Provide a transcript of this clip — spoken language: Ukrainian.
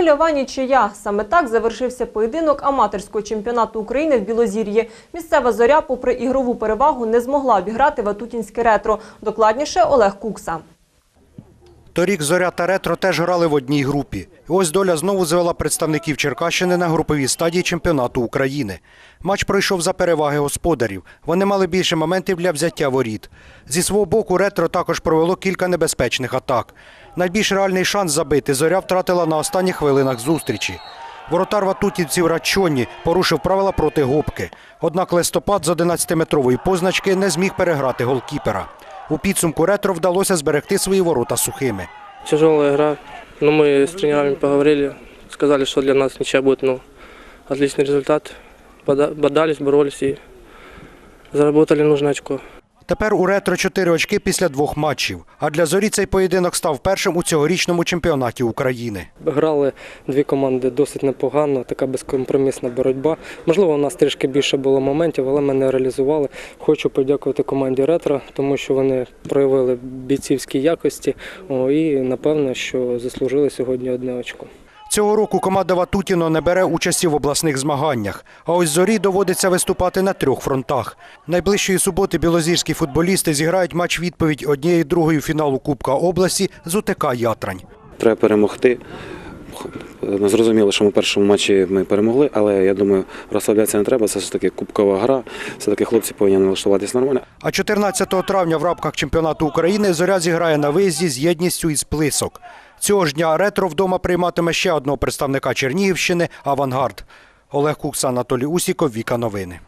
Нульова нічия. Саме так завершився поєдинок аматорського чемпіонату України в Білозір'ї. Місцева зоря, попри ігрову перевагу, не змогла обіграти Ватутінське ретро. Докладніше Олег Кукса. Торік Зоря та Ретро теж грали в одній групі. Ось доля знову звела представників Черкащини на груповій стадії чемпіонату України. Матч пройшов за переваги господарів. Вони мали більше моментів для взяття воріт. Зі свого боку Ретро також провело кілька небезпечних атак. Найбільш реальний шанс забити Зоря втратила на останніх хвилинах зустрічі. Воротар ватутівців Рачоні порушив правила проти гопки. Однак листопад з 11-метрової позначки не зміг переграти голкіпера. У підсумку ретро вдалося зберегти свої ворота сухими. Тяжелая игра. Но мы с тренерами поговорили, сказали, что для нас ничья будет ну, отличный результат. Бода- Бодались, боролись и заработали нужное очко. Тепер у ретро 4 очки після двох матчів. А для зорі цей поєдинок став першим у цьогорічному чемпіонаті України. Грали дві команди досить непогано, така безкомпромісна боротьба. Можливо, у нас трішки більше було моментів, але ми не реалізували. Хочу подякувати команді Ретро, тому що вони проявили бійцівські якості і напевно, що заслужили сьогодні одне очко. Цього року команда Ватутіно не бере участі в обласних змаганнях. А ось зорі доводиться виступати на трьох фронтах. Найближчої суботи білозірські футболісти зіграють матч відповідь однієї другої фіналу Кубка області з УТК Ятрань. Треба перемогти. Ну, Зрозуміло, що ми в першому матчі ми перемогли, але я думаю, розслаблятися не треба. Це все таки кубкова гра. Все таки хлопці повинні налаштуватись нормально. А 14 травня в рамках чемпіонату України зоря зіграє на виїзді з єдністю із Плисок. Цього ж дня ретро вдома прийматиме ще одного представника Чернігівщини Авангард. Олег Кукса, Анатолій Усіков, Віка Новини.